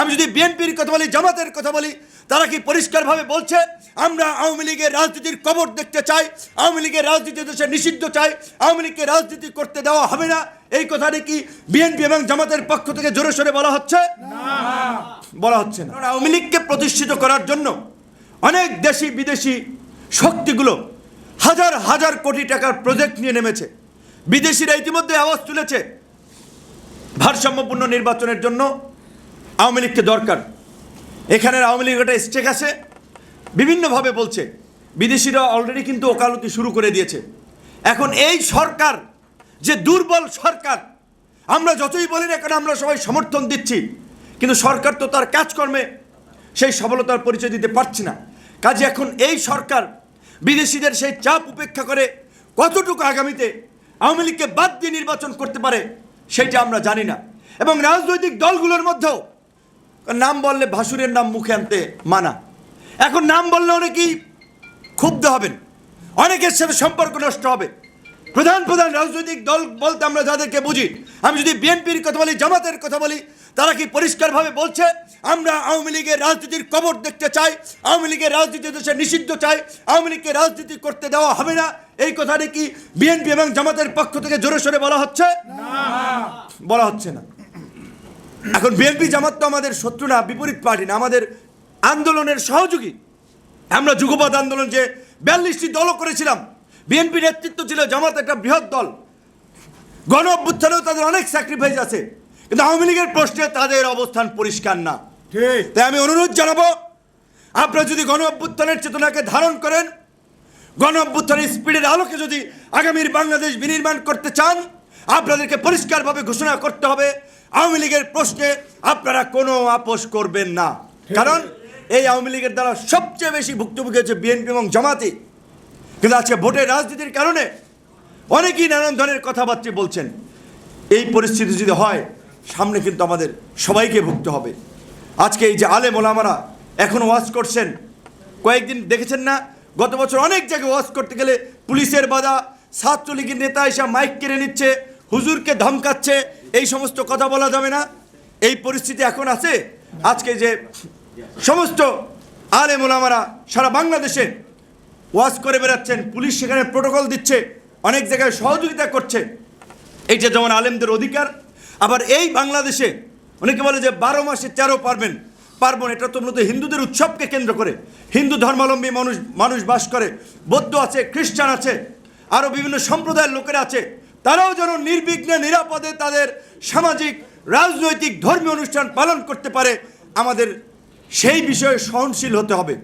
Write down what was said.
আমি যদি বিএনপির কথা বলি জামাতের কথা বলি তারা কি পরিষ্কারভাবে বলছে আমরা আওয়ামী লীগের রাজনীতির কবর দেখতে চাই আওয়ামী লীগের রাজনীতি দেশে নিষিদ্ধ চাই আওয়ামী লীগকে রাজনীতি করতে দেওয়া হবে না এই কথাটি কি বিএনপি এবং জামাতের পক্ষ থেকে জোরে সোরে বলা হচ্ছে? বলা হচ্ছে না। আওয়ামী লীগকে প্রতিষ্ঠিত করার জন্য অনেক দেশি বিদেশি শক্তিগুলো হাজার হাজার কোটি টাকার প্রজেক্ট নিয়ে নেমেছে। বিদেশিরা ইতিমধ্যে আওয়াজ তুলেছে ভারসাম্যপূর্ণ নির্বাচনের জন্য। আওয়ামী লীগকে দরকার। এখানের আওয়ামী লীগ একটা স্টেক আছে। বিভিন্নভাবে বলছে। বিদেশিরা অলরেডি কিন্তু ওকালতি শুরু করে দিয়েছে। এখন এই সরকার, যে দুর্বল সরকার, আমরা যতই বলি না কেন আমরা সবাই সমর্থন দিচ্ছি। কিন্তু সরকার তো তার কাজকর্মে সেই সফলতার পরিচয় দিতে পারছে না। কাজে এখন এই সরকার বিদেশিদের সেই চাপ উপেক্ষা করে কতটুকু আগামীতে আওয়ামী লীগকে বাদ দিয়ে নির্বাচন করতে পারে, সেটা আমরা জানি না। এবং রাজনৈতিক দলগুলোর মধ্যেও নাম বললে ভাসুরের নাম মুখে আনতে মানা। এখন নাম বললে অনেকেই ক্ষুব্ধ হবেন। অনেকের সাথে সম্পর্ক নষ্ট হবে। প্রধান প্রধান রাজনৈতিক দল বলতে আমরা যাদেরকে বুঝি আমি যদি বিএনপির কথা বলি জামাতের কথা বলি তারা কি পরিষ্কারভাবে বলছে আমরা আওয়ামী লীগের রাজনীতির কবর দেখতে চাই আওয়ামী লীগের রাজনীতি দেশে নিষিদ্ধ চাই আওয়ামী লীগকে রাজনীতি করতে দেওয়া হবে না এই কথাটি কি বিএনপি এবং জামাতের পক্ষ থেকে জোরে সোরে বলা হচ্ছে? বলা হচ্ছে না। এখন বিএনপি জামাত তো আমাদের শত্রু না বিপরীত পার্টি না আমাদের আন্দোলনের সহযোগী। আমরা যুগপৎ আন্দোলন যে বিয়াল্লিশটি দলও করেছিলাম বিএনপি নেতৃত্ব ছিল জামাত একটা বৃহৎ দল। গণ অভ্যুত্থানেও তাদের অনেক স্যাক্রিফাইস আছে কিন্তু আওয়ামী লীগের প্রশ্নে তাদের অবস্থান পরিষ্কার না। ঠিক। তাই আমি অনুরোধ জানাব আপনারা যদি গণ অভ্যুত্থানের চেতনাকে ধারণ করেন গণ অভ্যুত্থানের স্পিডের আলোকে যদি আগামীর বাংলাদেশ বিনির্মাণ করতে চান আপনাদেরকে পরিষ্কারভাবে ঘোষণা করতে হবে। আওয়ামী লীগের প্রশ্নে আপনারা কোনো আপোষ করবেন না। কারণ এই আওয়ামী লীগের দ্বারা সবচেয়ে বেশি ভুক্তভোগী হচ্ছে বিএনপি এবং জামাতি। কিন্তু আজকে ভোটের রাজনীতির কারণে অনেকেই নানান ধরনের কথাবার্তা বলছেন। এই পরিস্থিতি যদি হয়, সামনে কিন্তু আমাদের সবাইকে ভুগতে হবে। আজকে এই যে আলে মোলামারা এখন ওয়াজ করছেন। কয়েকদিন দেখেছেন না? গত বছর অনেক জায়গায় ওয়াজ করতে গেলে পুলিশের বাধা, ছাত্রলীগের নেতা এসে মাইক কেড়ে নিচ্ছে। হুজুরকে ধমকাচ্ছে, এই সমস্ত কথা বলা যাবে না। এই পরিস্থিতি এখন আছে। আজকে যে সমস্ত আলেম ওলামারা সারা বাংলাদেশে ওয়াজ করে বেড়াচ্ছেন, পুলিশ সেখানে প্রোটোকল দিচ্ছে, অনেক জায়গায় সহযোগিতা করছে। এইটা যেমন আলেমদের অধিকার, আবার এই বাংলাদেশে অনেকে বলে যে বারো মাসে তেরো পারবেন। পার্বণ এটা তো মূলত হিন্দুদের উৎসবকে কেন্দ্র করে। হিন্দু ধর্মাবলম্বী মানুষ মানুষ বাস করে, বৌদ্ধ আছে, খ্রিস্টান আছে আরও বিভিন্ন সম্প্রদায়ের লোকেরা আছে। তারাও যেন নির্বিঘ্নে, নিরাপদে তাদের সামাজিক, রাজনৈতিক, ধর্মীয় অনুষ্ঠান পালন করতে পারে। আমাদের সেই বিষয়ে সহনশীল হতে হবে।